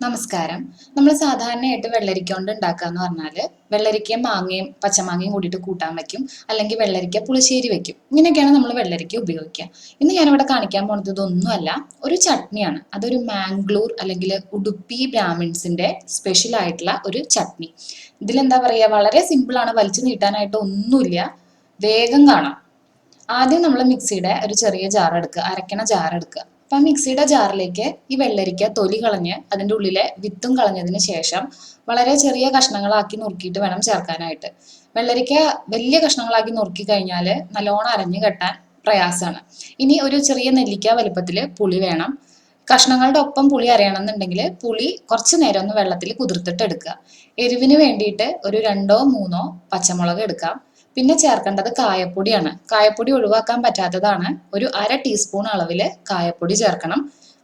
നമസ്കാരം. നമ്മൾ സാധാരണയായിട്ട് വെള്ളരിക്ക കൊണ്ട് ഉണ്ടാക്കുക എന്ന് പറഞ്ഞാൽ വെള്ളരിക്കയും മാങ്ങയും പച്ചമാങ്ങയും കൂടിയിട്ട് കൂട്ടാൻ വെക്കും. അല്ലെങ്കിൽ വെള്ളരിക്ക പുളിശ്ശേരി വെക്കും. ഇങ്ങനെയൊക്കെയാണ് നമ്മൾ വെള്ളരിക്ക ഉപയോഗിക്കുക. ഇന്ന് ഞാനിവിടെ കാണിക്കാൻ പോണത് ഇതൊന്നുമല്ല ഒരു ചട്നിയാണ്. അതൊരു മാംഗ്ലൂർ അല്ലെങ്കിൽ ഉടുപ്പി ബ്രാഹ്മിൻസിന്റെ സ്പെഷ്യൽ ആയിട്ടുള്ള ഒരു ചട്നി. ഇതിലെന്താ പറയുക വളരെ സിമ്പിൾ ആണ്. വലിച്ചു നീട്ടാനായിട്ട് ഒന്നുമില്ല. വേഗം കാണാം. ആദ്യം നമ്മൾ മിക്സിയുടെ ഒരു ചെറിയ ജാർ എടുക്കുക. അരക്കണ ജാർ എടുക്കുക. അപ്പം മിക്സിയുടെ ജാറിലേക്ക് ഈ വെള്ളരിക്ക തൊലി കളഞ്ഞ് അതിന്റെ ഉള്ളിലെ വിത്തും കളഞ്ഞതിന് ശേഷം വളരെ ചെറിയ കഷ്ണങ്ങളാക്കി നുറുക്കിയിട്ട് വേണം ചേർക്കാനായിട്ട്. വെള്ളരിക്ക വലിയ കഷ്ണങ്ങളാക്കി നുറുക്കി കഴിഞ്ഞാൽ നല്ലോണം അരഞ്ഞു കെട്ടാൻ പ്രയാസമാണ്. ഇനി ഒരു ചെറിയ നെല്ലിക്ക വലുപ്പത്തിൽ പുളി വേണം. കഷ്ണങ്ങളുടെ ഒപ്പം പുളി അരയണമെന്നുണ്ടെങ്കിൽ പുളി കുറച്ച് നേരം ഒന്ന് വെള്ളത്തിൽ കുതിർത്തിട്ട് എടുക്കുക. എരിവിന് വേണ്ടിയിട്ട് ഒരു രണ്ടോ മൂന്നോ പച്ചമുളക് എടുക്കാം. പിന്നെ ചേർക്കേണ്ടത് കായപ്പൊടിയാണ്. കായപ്പൊടി ഒഴിവാക്കാൻ പറ്റാത്തതാണ്. ഒരു അര ടീസ്പൂൺ അളവിൽ കായപ്പൊടി ചേർക്കണം.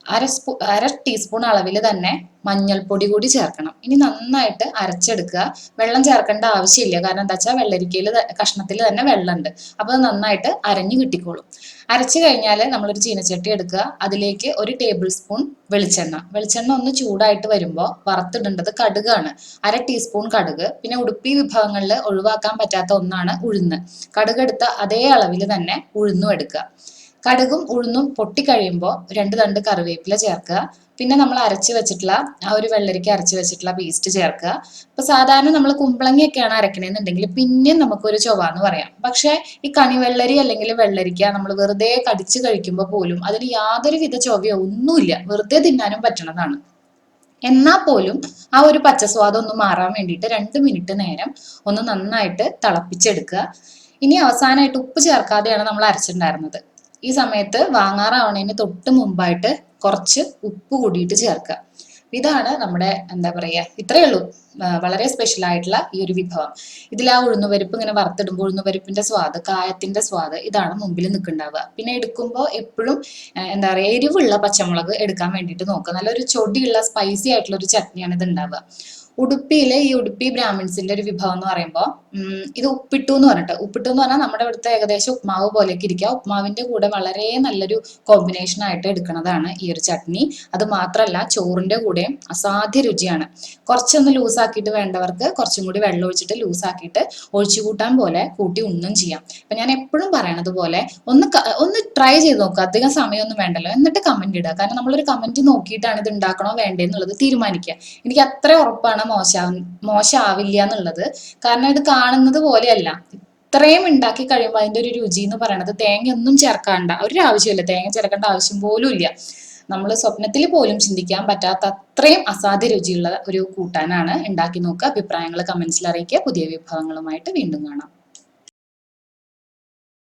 അര സ്പൂ അര ടീസ്പൂൺ അളവിൽ തന്നെ മഞ്ഞൾപ്പൊടി കൂടി ചേർക്കണം. ഇനി നന്നായിട്ട് അരച്ചെടുക്കുക. വെള്ളം ചേർക്കേണ്ട ആവശ്യമില്ല. കാരണം എന്താ വെച്ചാൽ വെള്ളരിക്കയിൽ കഷ്ണത്തിൽ തന്നെ വെള്ളമുണ്ട്. അപ്പോൾ നന്നായിട്ട് അരഞ്ഞു കിട്ടിക്കോളും. അരച്ചു കഴിഞ്ഞാൽ നമ്മളൊരു ചീനച്ചട്ടി എടുക്കുക. അതിലേക്ക് ഒരു ടേബിൾ സ്പൂൺ വെളിച്ചെണ്ണ. വെളിച്ചെണ്ണ ഒന്ന് ചൂടായിട്ട് വരുമ്പോൾ വറുത്തിടേണ്ടത് കടുകാണ്. അര ടീസ്പൂൺ കടുക്. പിന്നെ ഉടുപ്പി വിഭവങ്ങളിൽ ഒഴിവാക്കാൻ പറ്റാത്ത ഒന്നാണ് ഉഴുന്ന്. കടുകെടുത്ത അതേ അളവിൽ തന്നെ ഉഴുന്നും എടുക്കുക. കടുകും ഉഴുന്നും പൊട്ടിക്കഴിയുമ്പോൾ രണ്ട് തണ്ട് കറിവേപ്പില ചേർക്കുക. പിന്നെ നമ്മൾ അരച്ച് വെച്ചിട്ടുള്ള ആ ഒരു വെള്ളരിക്ക അരച്ച് വെച്ചിട്ടുള്ള പേസ്റ്റ് ചേർക്കുക. ഇപ്പൊ സാധാരണ നമ്മൾ കുമ്പളങ്ങയൊക്കെയാണ് അരക്കണേന്നുണ്ടെങ്കിൽ പിന്നെയും നമുക്കൊരു ചൊവ എന്ന് പറയാം. പക്ഷേ ഈ കണിവെള്ളരി അല്ലെങ്കിൽ വെള്ളരിക്ക നമ്മൾ വെറുതെ കടിച്ചു കഴിക്കുമ്പോൾ പോലും അതിന് യാതൊരു വിധ ചൊവയോ ഒന്നുമില്ല. വെറുതെ തിന്നാനും പറ്റണതാണ്. എന്നാൽ പോലും ആ ഒരു പച്ചസ്വാദം ഒന്ന് മാറാൻ വേണ്ടിയിട്ട് രണ്ട് മിനിറ്റ് നേരം ഒന്ന് നന്നായിട്ട് തിളപ്പിച്ചെടുക്കുക. ഇനി അവസാനമായിട്ട് ഉപ്പ് ചേർക്കാതെയാണ് നമ്മൾ അരച്ചിട്ടുണ്ടായിരുന്നത്. ഈ സമയത്ത് വാങ്ങാറാവണതിന് തൊട്ട് മുമ്പായിട്ട് കുറച്ച് ഉപ്പ് കൂടിയിട്ട് ചേർക്കുക. ഇതാണ് നമ്മുടെ എന്താ പറയുക ഇത്രയേ ഉള്ളൂ വളരെ സ്പെഷ്യൽ ആയിട്ടുള്ള ഈ ഒരു വിഭവം. ഇതിൽ ആ ഉഴുന്നുപരിപ്പ് ഇങ്ങനെ വറുത്തിടുമ്പോൾ ഉഴുന്നുപരിപ്പിന്റെ സ്വാദ് കായത്തിന്റെ സ്വാദ് ഇതാണ് മുമ്പിൽ നിൽക്കുന്നുണ്ടാവുക പിന്നെ എടുക്കുമ്പോൾ എപ്പോഴും എന്താ പറയുക എരിവുള്ള പച്ചമുളക് എടുക്കാൻ വേണ്ടിയിട്ട് നോക്കുക. നല്ലൊരു ചൊടിയുള്ള സ്പൈസി ആയിട്ടുള്ള ഒരു ചട്നിയാണ് ഇത് ഉണ്ടാവുക. ഉടുപ്പിയിലെ ഈ ഉടുപ്പി ബ്രാഹ്മിൻസിന്റെ ഒരു വിഭവം എന്ന് പറയുമ്പോൾ ഇത് ഉപ്പിട്ടു എന്ന് പറഞ്ഞിട്ട്. ഉപ്പിട്ടു എന്ന് പറഞ്ഞാൽ നമ്മുടെ ഇവിടുത്തെ ഏകദേശം ഉപ്മാവ് പോലെയൊക്കെ ഇരിക്കുക. ഉപ്മാവിന്റെ കൂടെ വളരെ നല്ലൊരു കോമ്പിനേഷൻ ആയിട്ട് എടുക്കുന്നതാണ് ഈ ഒരു ചട്നി. അത് മാത്രമല്ല ചോറിന്റെ കൂടെ അസാധ്യ രുചിയാണ്. കുറച്ചൊന്ന് ലൂസാക്കിയിട്ട് വേണ്ടവർക്ക് കുറച്ചും കൂടി വെള്ളം ഒഴിച്ചിട്ട് ലൂസാക്കിയിട്ട് ഒഴിച്ചു കൂട്ടാൻ പോലെ കൂട്ടി ഉണ്ണും ചെയ്യാം. അപ്പൊ ഞാൻ എപ്പോഴും പറയണത് പോലെ ഒന്ന് ഒന്ന് ട്രൈ ചെയ്ത് നോക്കുക അധികം സമയമൊന്നും വേണ്ടല്ലോ. എന്നിട്ട് കമന്റ് ഇടുക. കാരണം നമ്മളൊരു കമന്റ് നോക്കിയിട്ടാണ് ഇത് ഉണ്ടാക്കണോ വേണ്ടേ എന്നുള്ളത് തീരുമാനിക്കുക. എനിക്ക് അത്ര ഉറപ്പാണ് മോശം മോശമാവില്ല എന്നുള്ളത്. കാരണം ഇത് കാണുന്നത് പോലെയല്ല. ഇത്രയും ഉണ്ടാക്കി കഴിയുമ്പോൾ അതിന്റെ ഒരു രുചി എന്ന് പറയുന്നത് തേങ്ങ ഒന്നും ചേർക്കാണ്ട. ഒരു ആവശ്യമില്ല തേങ്ങ ചേർക്കേണ്ട ആവശ്യം പോലും ഇല്ല. നമ്മൾ സ്വപ്നത്തിൽ പോലും ചിന്തിക്കാൻ പറ്റാത്ത അത്രയും അസാധ്യ രുചിയുള്ള ഒരു കൂട്ടാനാണ് ഉണ്ടാക്കി നോക്കുക. അഭിപ്രായങ്ങൾ കമൻസിൽ അറിയിക്കുക. പുതിയ വിഭവങ്ങളുമായിട്ട് വീണ്ടും കാണാം.